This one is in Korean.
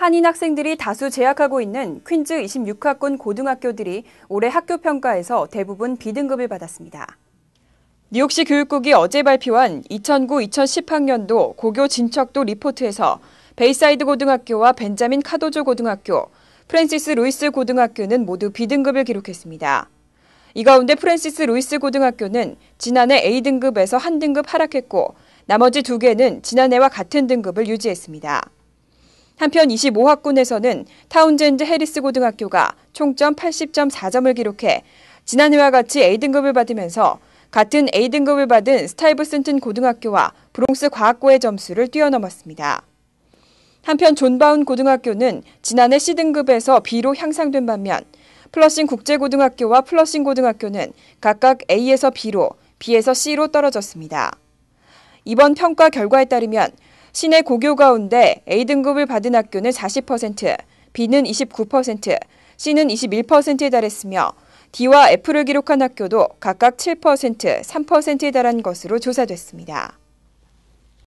한인 학생들이 다수 재학하고 있는 퀸즈 26학군 고등학교들이 올해 학교 평가에서 대부분 B등급을 받았습니다. 뉴욕시 교육국이 어제 발표한 2009-2010학년도 고교 진척도 리포트에서 베이사이드 고등학교와 벤자민 카도조 고등학교, 프랜시스 루이스 고등학교는 모두 B등급을 기록했습니다. 이 가운데 프랜시스 루이스 고등학교는 지난해 A등급에서 한 등급 하락했고 나머지 두 개는 지난해와 같은 등급을 유지했습니다. 한편 25학군에서는 타운젠즈 해리스 고등학교가 총점 80.4점을 기록해 지난해와 같이 A등급을 받으면서 같은 A등급을 받은 스타이브슨튼 고등학교와 브롱스 과학고의 점수를 뛰어넘었습니다. 한편 존바운 고등학교는 지난해 C등급에서 B로 향상된 반면 플러싱 국제고등학교와 플러싱 고등학교는 각각 A에서 B로, B에서 C로 떨어졌습니다. 이번 평가 결과에 따르면 시내 고교 가운데 A등급을 받은 학교는 40%, B는 29%, C는 21%에 달했으며 D와 F를 기록한 학교도 각각 7%, 3%에 달한 것으로 조사됐습니다.